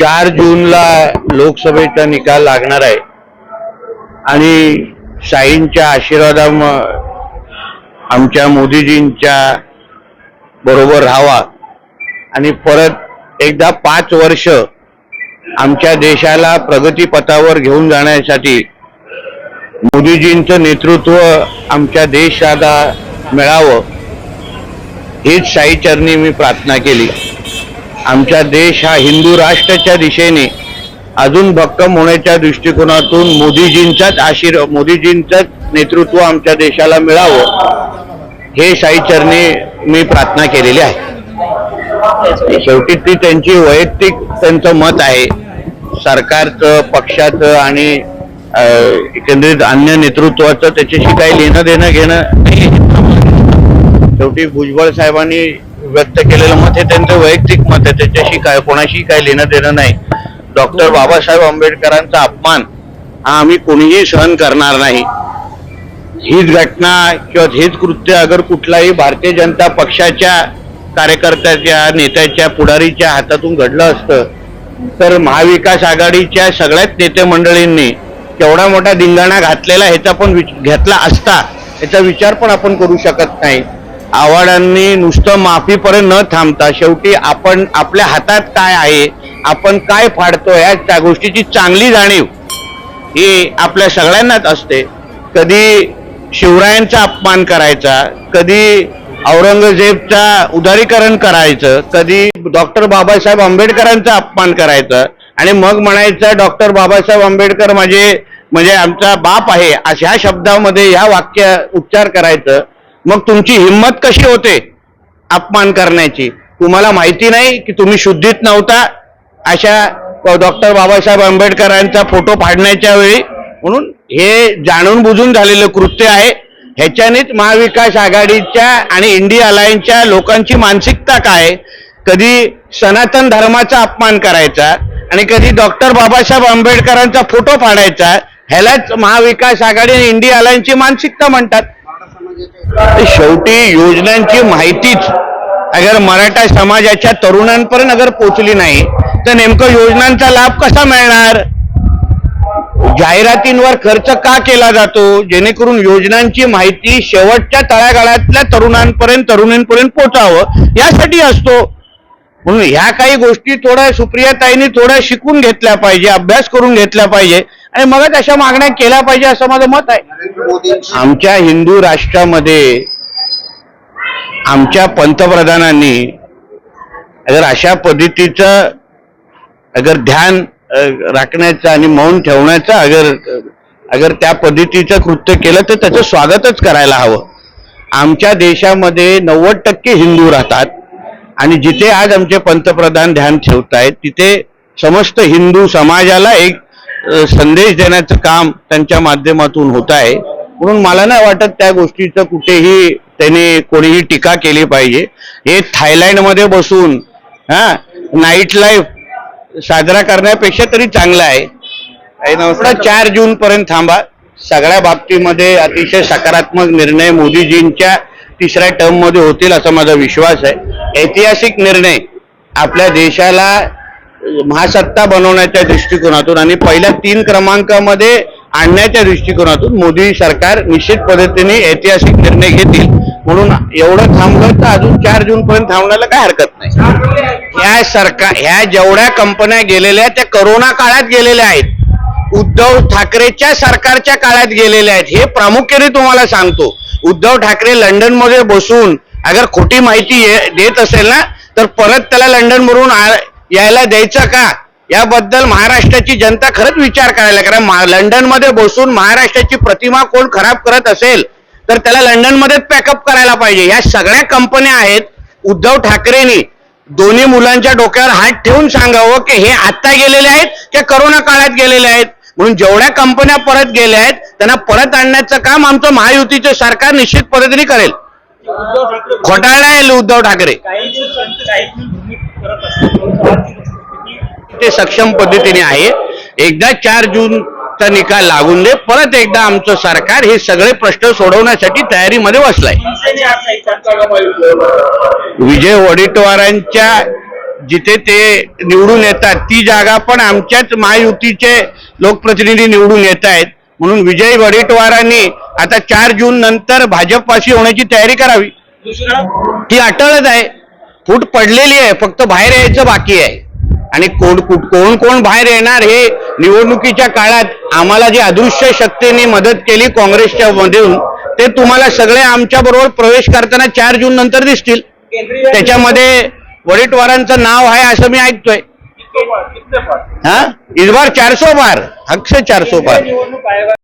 चार जूनला लोकसभेचा निकाल लागणार आहे. आणि साईंच्या आशीर्वादामुळे आमच्या मोदीजींच्या बरोबर राहावा. आणि परत एकदा पाच वर्ष आमच्या देशाला प्रगतीपथावर घेऊन जाण्यासाठी मोदीजींचं नेतृत्व आमच्या देशाला मिळावं हीच साईचरणी मी प्रार्थना केली. आमचा देश हा हिंदू राष्ट्राच्या दिशेने अजून भक्कम होण्याच्या दृष्टिकोनातून मोदीजींचाच आशीर्वाद मोदीजींचंच नेतृत्व आमच्या देशाला मिळावं हे साईचरणी मी प्रार्थना केलेली आहे. शेवटी ती त्यांची वैयक्तिक त्यांचं मत आहे. सरकारचं पक्षाचं आणि केंद्रित एकंदरीत अन्य नेतृत्वाचं त्याच्याशी काही लेणं देणं घेणं नाही शेवटी भुजबळ साहेबांनी व्यक्त केलेलं मत हे त्यांचं वैयक्तिक मत आहे. त्याच्याशी काय कोणाशी काही लेणं देणं नाही. डॉक्टर बाबासाहेब आंबेडकरांचा अपमान हा आम्ही कोणीही सहन करणार नाही. हीच घटना किंवा हेच कृत्य अगर कुठलाही भारतीय जनता पक्षाच्या कार्यकर्त्याच्या नेत्याच्या पुढारीच्या हातातून घडलं असतं तर महाविकास आघाडीच्या सगळ्याच नेते मंडळींनी केवढा मोठा धिंगाणा घातलेला ह्याचा पण घेतला असता याचा विचार पण आपण करू शकत नाही. आव्हाडांनी नुसतं माफीपर्यंत न थांबता शेवटी आपण आपल्या हातात काय आहे आपण काय फाडतो या त्या गोष्टीची चांगली जाणीव ही आपल्या सगळ्यांनाच असते. कधी शिवरायांचा अपमान करायचा कधी औरंगजेबचा उदारीकरण करायचं कधी डॉक्टर बाबासाहेब आंबेडकरांचा अपमान करायचं आणि मग म्हणायचं डॉक्टर बाबासाहेब आंबेडकर माझे म्हणजे आमचा बाप आहे अशा शब्दामध्ये ह्या वाक्य उच्चार करायचं. मग तुमची हिंमत कशी होते अपमान करण्याची? तुम्हाला माहिती नाही की तुम्ही शुद्धीत नव्हता? अशा डॉक्टर बाबासाहेब आंबेडकरांचा फोटो फाडण्याच्या वेळी? म्हणून हे जाणून बुजून झालेलं कृत्य आहे. ह्याच्यानेच महाविकास आघाडीच्या आणि इंडिया अलायन्सच्या लोकांची मानसिकता काय? कधी सनातन धर्माचा अपमान करायचा आणि कधी डॉक्टर बाबासाहेब आंबेडकरांचा फोटो फाडायचा ह्यालाच महाविकास आघाडी आणि इंडिया अलायन्सची मानसिकता म्हणतात. म्हणजे शेवटी योजनांची माहितीच अगर मराठा समाजाच्या तरुणांपर्यंत अगर पोचली नाही तर नेमकं योजनांचा लाभ कसा मिळणार? जाहिरातींवर खर्च का केला जातो? जेणेकरून योजनांची माहिती शेवटच्या तळागाळातल्या तरुणांपर्यंत तरुणींपर्यंत पोचावं यासाठी असतो. म्हणून ह्या काही गोष्टी थोड्या सुप्रियाताईंनी थोड्या शिकून घेतल्या पाहिजे अभ्यास करून घेतल्या पाहिजे. आणि मग अशा मागण्या केल्या पाहिजे असं माझं मत आहे. आमच्या हिंदू राष्ट्रामध्ये आमच्या पंतप्रधानांनी अगर अशा पद्धतीचं अगर ध्यान राखण्याचं आणि मौन ठेवण्याचं अगर अगर त्या पद्धतीचं कृत्य केलं तर त्याचं स्वागतच करायला हवं. आमच्या देशामध्ये नव्वद टक्के हिंदू राहतात आणि जिथे आज आमचे पंतप्रधान ध्यान ठेवत आहेत तिथे समस्त हिंदू समाजाला एक संदेश देण्याचं काम त्यांच्या माध्यमातून होत आहे. म्हणून मला नाही वाटत त्या गोष्टीचं कुठेही त्याने कोणीही टीका केली पाहिजे. हे थायलंडमध्ये बसून हा नाईट लाईफ साजरा करण्यापेक्षा तरी चांगलं आहे. चार जून पर्यंत थांबा. सगळ्या बाबतीमध्ये अतिशय सकारात्मक निर्णय मोदीजींच्या तिसऱ्या टर्ममध्ये होतील असा माझा विश्वास आहे. ऐतिहासिक निर्णय आपल्या देशाला महासत्ता बनवण्याच्या दृष्टिकोनातून आणि पहिल्या तीन क्रमांकामध्ये आणण्याच्या दृष्टिकोनातून मोदी सरकार निश्चित पद्धतीने ऐतिहासिक निर्णय घेतील. म्हणून एवढं थांबलं तर अजून चार जून पर्यंत थांबण्याला काय हरकत नाही. ह्या सरकार ह्या जेवढ्या कंपन्या गेलेल्या त्या करोना काळात गेलेल्या आहेत. उद्धव ठाकरेच्या सरकारच्या काळात गेलेल्या आहेत. हे प्रामुख्याने तुम्हाला सांगतो. उद्धव ठाकरे लंडनमध्ये बसून अगर खोटी माहिती देत असेल ना तर परत त्याला लंडनवरून यायला द्यायचं का? याबद्दल महाराष्ट्राची जनता खरंच विचार करायला कारण लंडनमध्ये बसून महाराष्ट्राची प्रतिमा कोण खराब करत असेल तर त्याला लंडन मध्येच पॅकअप करायला पाहिजे. या सगळ्या कंपन्या आहेत उद्धव ठाकरेंनी दोन्ही मुलांच्या डोक्यावर हात ठेवून सांगावं की हे आता गेलेले आहेत की करोना काळात गेलेले आहेत? म्हणून जेवढ्या कंपन्या परत गेल्या आहेत त्यांना परत आणण्याचं काम आमचं महायुतीचं सरकार निश्चित पद्धतीने करेल. खोटाळा आहे उद्धव ठाकरे. ते सक्षम पद्धतीने आहे. एकदा चार जूनचा निकाल लागून दे परत एकदा आमचं सरकार हे सगळे प्रश्न सोडवण्यासाठी तयारीमध्ये बसलाय. विजय वडेट्टीवारांच्या जिथे ते निवडून येतात ती जागा पण आमच्याच महायुतीचे लोकप्रतिनिधी निवडून येत आहेत. म्हणून विजय वडेट्टीवारांनी आता चार जून नंतर भाजपवासी होण्याची तयारी करावी. ती अटळच आहे. फूट पडलेली आहे फक्त बाहेर यायचं बाकी आहे. आणि कोण कोण कोण बाहेर येणार हे निवडणुकीच्या काळात आम्हाला जी अदृश्य शक्तीने मदत केली काँग्रेसच्या मधून ते तुम्हाला सगळे आमच्या बरोबर प्रवेश करताना चार जून नंतर दिसतील. त्याच्यामध्ये वडेट्टीवारांचं नाव आहे असं मी ऐकतोय. हा? इस बार चारसो बार अक्षय चारसो बार